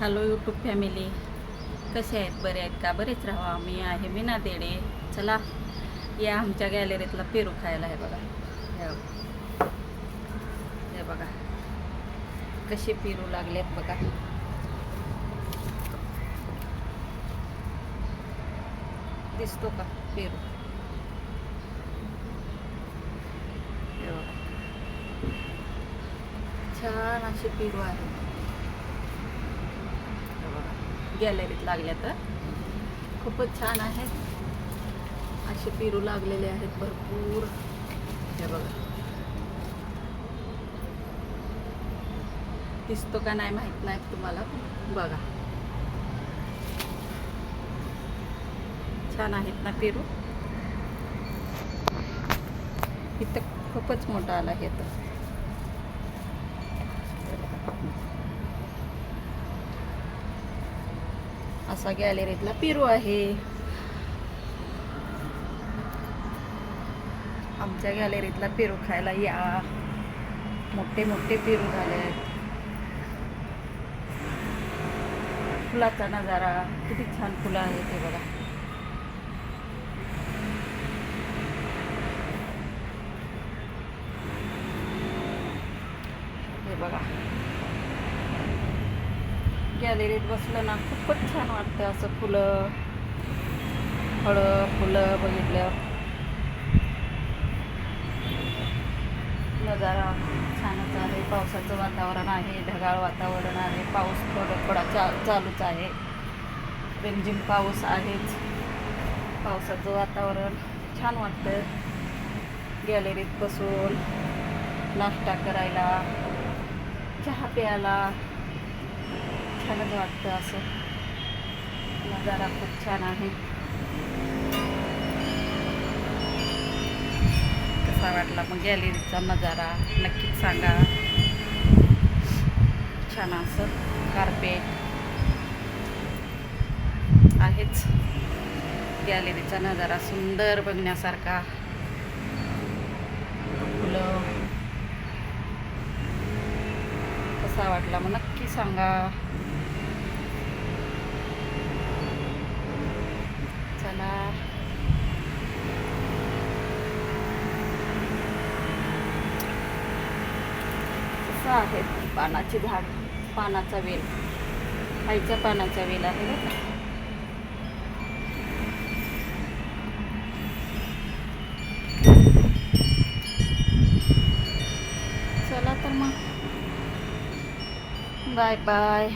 Hello YouTube family कसे आहेत? बरे आहेत का? बरेच राहा. मी आहे मीना देडे. चला या आमच्या गॅलरीतला पेरू खायला. आहे बघा. हे बघा. हे बघा. कसे पेरू लागलेत बघा. दिसतो का पेरू? छान असे पेरू आहेत. गॅलरीत लागल्या तर. खूपच छान आहेत. असे पेरू लागलेले आहेत भरपूर. हे बघा. दिसतो का नाही माहीत नाही तुम्हाला. बघा. छान आहेत ना पेरू? इथं खूपच मोठा आला हे तर. असा गॅलरीतला पेरू आहे. आमच्या गॅलरीतला पेरू खायला या. मोठे मोठे पेरू झाले फुलाचा नजारा किती छान फुलं आहे ते बघा. हे बघा. गॅलरीत बसलं ना खूपच छान वाटतं असं फुलं. फळं फुलं बघितलं नजारा छानच आहे पावसाचं वातावरण आहे ढगाळ वातावरण आहे पाऊस थोडं थोडा चा चालूच आहे. रिमझिम पाऊस आहेच. पावसाचं वातावरण छान वाटतं गॅलरीत बसून नाश्ता करायला चहा प्यायला. छानच वाटतं असं. नजारा खूप छान आहे. कसा वाटला? मग गॅलरीचा नजारा. नक्कीच सांगा. छान असं. कार्पेट आहेच. गॅलरीचा नजारा सुंदर बघण्यासारखा. फुलं. कसा वाटला? मग नक्की सांगा चला असं आहे. पानाची झाड पानाचा वेल. खायच्या पानाचा वेल आहे बरं चला तर मग. Bye bye.